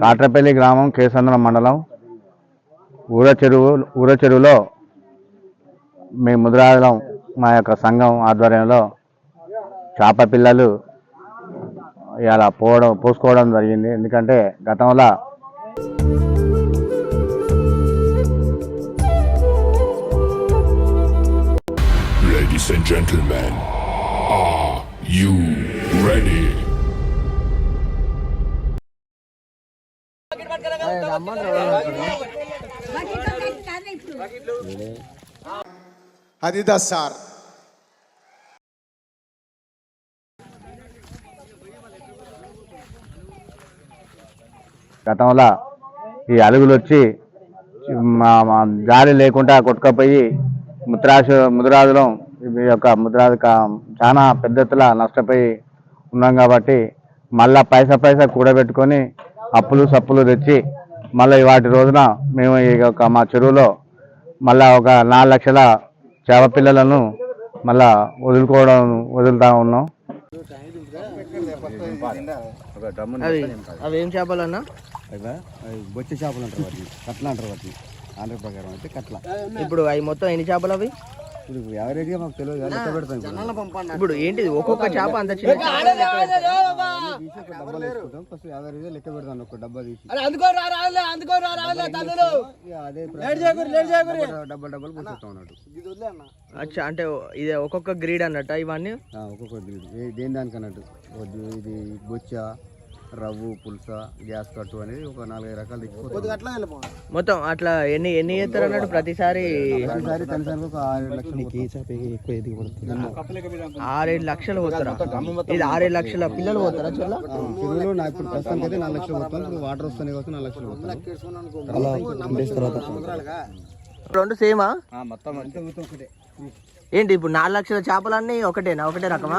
కాట్రపల్లి గ్రామం కేసంద్రం మండలం. ఊర చెరువు ఊర చెరువులో మీ ముద్రాజలం మా యొక్క సంఘం ఆధ్వర్యంలో చేప పిల్లలు ఇలా పోవడం పోసుకోవడం జరిగింది. ఎందుకంటే గతంలో Ladies and gentlemen, are you ready? అది సార్. గతంలో ఈ అలుగులు వచ్చి మా గాలి లేకుండా కొట్టుకపోయి ముద్రాసు ముద్రాజులం ఈ యొక్క ముద్రాజు చాలా పెద్ద నష్టపోయి ఉన్నాం కాబట్టి మళ్ళా పైసా పైసా కూడబెట్టుకొని అప్పులు సప్పులు తెచ్చి మళ్ళీ వాటి రోజున మేము ఈ యొక్క మా చెరువులో మళ్ళా ఒక నాలుగు లక్షల చేప పిల్లలను మళ్ళా వదులుకోవడం వదులుతా ఉన్నాం. అవి ఏం చేపలన్నా? బొచ్చ చేపలు అంటారు వాటిని. కట్ల అంటారు వాటిని. ఆంధ్ర ప్రకారం అయితే కట్ల. ఇప్పుడు అవి మొత్తం ఎన్ని చేపలు అవి? ఇప్పుడు యావరేజ్గా మాకు తెలియదు లెక్క పెడతాం ఇప్పుడు. ఇప్పుడు ఏంటిది? ఒక్కొక్క చేప అంత చిన్న తీసి ఒక డబ్బాలో వేసుకుంటాం ఫస్ట్ యావరేజ్గా లెక్క పెడతాను ఒక డబ్బా తీసి. ఇక అదే డబ్బాలు పోసేస్తాం అన్నట్టు అచ్చా అంటే ఇది ఒక్కొక్క గ్రీడ్ అన్నట్టు ఇవన్నీ? ఆ, ఒక్కొక్కటి ఏ- దేని దానికి అన్నట్టు ఇది బొచ్చ రవ్వు పులస గ్యాస్ కట్టు అనేది ఒక నాలుగైదు రకాలు తెచ్చిపోతాం మొత్తం అట్లా ఎన్ని ఎన్ని చేస్తారు అన్నట్టు ప్రతిసారి? ఎక్కువ ఆరేడు లక్షలు పోతారా? ఇది ఆరేడు లక్షల? పిల్లలు పోతారా చెల్ల చెరువులో నాకు ఇప్పుడు ప్రస్తుతానికి అయితే నాలుగు లక్షలు పోతాం ఇప్పుడు వాటర్ వస్తాయి కాబట్టి నాలుగు లక్షలు పోతాం రెండు సేమా? మొత్తం ఒకటే. ఏంటి ఇప్పుడు నాలుగు లక్షల చేపలన్నీ ఒకటేనా? ఒకటే రకమా?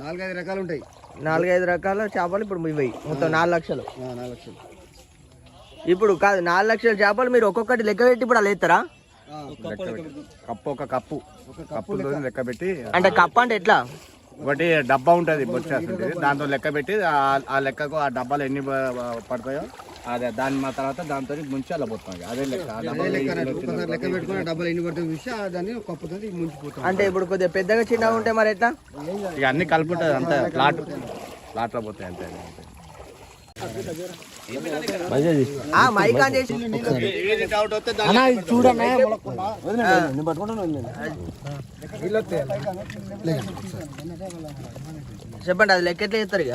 నాలుగైదు రకాలు ఉంటాయి నాలుగైదు రకాల చేపలు ఇప్పుడు ఇవి మొత్తం నాలుగు లక్షలు. లక్షలు ఇప్పుడు కాదు నాలుగు లక్షల చేపలు మీరు ఒక్కొక్కటి లెక్క పెట్టి ఇప్పుడు అలా ఎత్తారా కప్పు ఒక కప్పు. కప్పు లెక్క పెట్టి అంటే కప్ప అంటే ఎట్లా? ఒకటి డబ్బా ఉంటుంది బొచ్చేస్తుంది దాంతో లెక్క పెట్టి ఆ- లెక్కకు ఆ డబ్బాలు ఎన్ని పడతాయో అదే దాని మా తర్వాత దాంతో ముంచి అలా పోతాం ఇక. అదే లెక్క డబ్బాలు పెట్టుకుని ఎన్ని పడుతుంది చూసి దాన్ని కప్పుతుంది ముంచిపోతాం. అంటే ఇప్పుడు కొద్దిగా పెద్దగా చిన్నగా ఉంటే మరి ఎట్లా? ఇక అన్ని కలుపుంటుంది అంతే. ప్లాట్ ప్లాట్లో పోతాయి అంతే చెప్పండి అది లెక్క ఎట్లా చేస్తారు ఇక?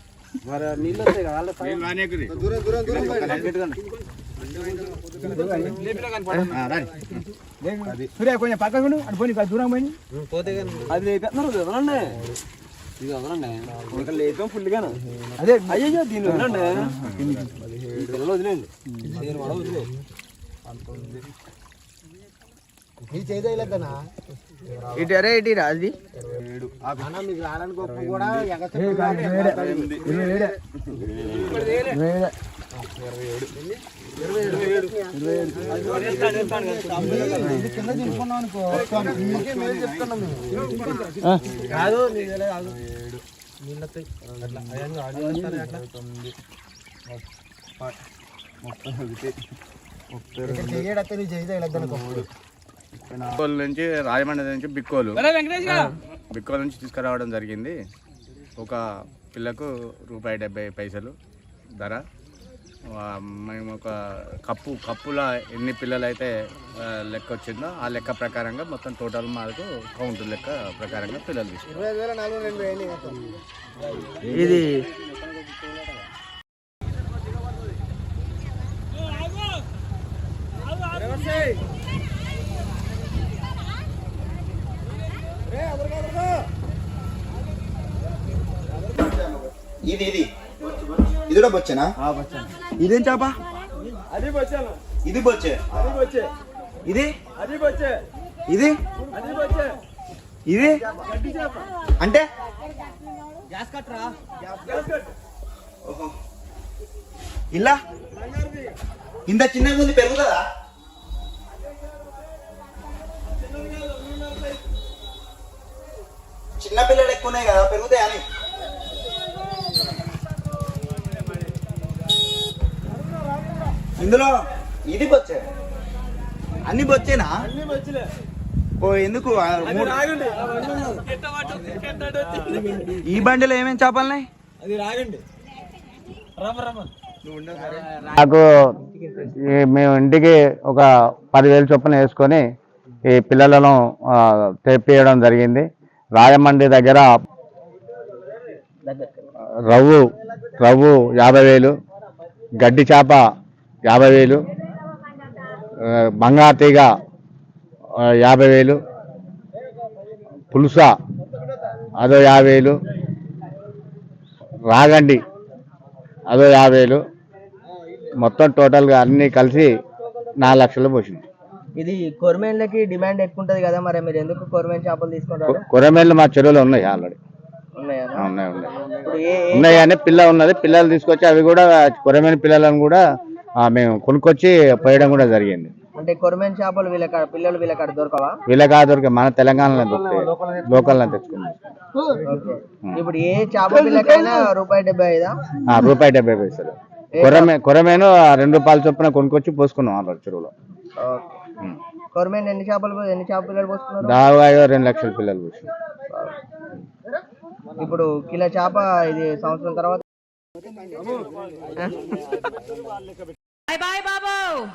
చూరన్న సూర్య కొంచెం పక్కకు అని పోనీ దూరం పోయి. అది లేపేస్తున్నారు వదలండి ఇది వదలండి ఇంకా లేపాం ఫుల్గా అదే అయ్యో దీన్ని వదలండి. పిల్లలు వదిలేండి. కూడా ఇది చేయలేదన్నా ఇటు అరే ఇటు రా అది. మీకు రావడానికి గొప్ప కూడా కింద తీసుకున్నాం అనుకో కాదు బిక్కోలు నుంచి రాజమండ్రి నుంచి బిక్కోలు. బిక్కోలు నుంచి తీసుకురావడం జరిగింది. ఒక పిల్లకు రూపాయి డెబ్బై పైసలు ధర. మేము ఒక కప్పు కప్పుల ఎన్ని పిల్లలు అయితే లెక్క వచ్చిందో ఆ లెక్క ప్రకారంగా మొత్తం టోటల్ మాకు కౌంట్ లెక్క ప్రకారంగా పిల్లలు తీసుకున్నాం ఇది ఇది ఇది. ఇది కూడా బొచ్చేనా. ఇదేం చేప? అది వచ్చాను ఇది బొచ్చే. అది వచ్చే ఇది? అది వచ్చే ఇది? అది వచ్చే ఇది? అంటే? ఓహో. ఇలా ఇంత చిన్నగా ఉంది పెరుగుతుందా? చిన్న పిల్లలు ఎక్కువ ఉన్నాయి కదా పెరుగుతాయి అని? ఇందులో ఇది బొచ్చే. అన్ని బొచ్చేనా? అన్ని వచ్చలే ఓ ఎందుకు? ఈ బండిలో ఏమేం చేపలున్నాయి? నాకు ఈ మేము ఇంటికి ఒక పదివేలు చొప్పున వేసుకొని ఈ పిల్లలను తెప్పియడం జరిగింది. రాజమండ్రి దగ్గర రవ్వు రవ్వు యాభై వేలు గడ్డి చేప యాభై వేలు బంగారు తీగ యాభై వేలు పులుస అదో యాభై వేలు రాగండి అదో యాభై వేలు. మొత్తం టోటల్గా అన్నీ కలిసి నాలుగు లక్షలు పోసింది. ఇది కొరమేన్లకి డిమాండ్ ఎక్కువ ఉంటది కదా మరి మీరు ఎందుకు కొరమేన్ చేపలు తీసుకుంటారు? కొరమేళ్ళు మా చెరువులో ఉన్నాయి ఆల్రెడీ. ఉన్నాయా? ఉన్నాయి ఉన్నాయి. ఇప్పుడు ఏ ఏ ఉన్నాయి కానీ పిల్ల ఉన్నది పిల్లలు తీసుకొచ్చి అవి కూడా కొరమేని పిల్లలను కూడా మేము కొనుక్కొచ్చి పోయడం కూడా జరిగింది. అంటే కొరమేన్ చేపలు వీళ్ళ పిల్లలు వీళ్ళ కాడ దొరకవా? వీళ్ళకా దొరికే మన తెలంగాణలో దొరుకుతాయి లోకల్లో తెచ్చుకున్నాం ఓకే. ఇప్పుడు ఏ చేప పిల్లకైనా రూపాయి డెబ్బై ఐదా? ఆ, రూపాయి డెబ్బై పైసలు. కొరమే కొరమేను ఆ రెండు రూపాయల చొప్పున కొనుక్కొచ్చి పోసుకున్నాం ఆల్రెడీ చెరువులో. కొరమేన్ ఎన్ని చేపలు ఎన్ని చేప పిల్లలు పోస్తున్నారు దాదాపు రెండు లక్షల పిల్లలు పోసి ఇప్పుడు కిలో చేప ఇది సంవత్సరం తర్వాత Bye bye, Babu.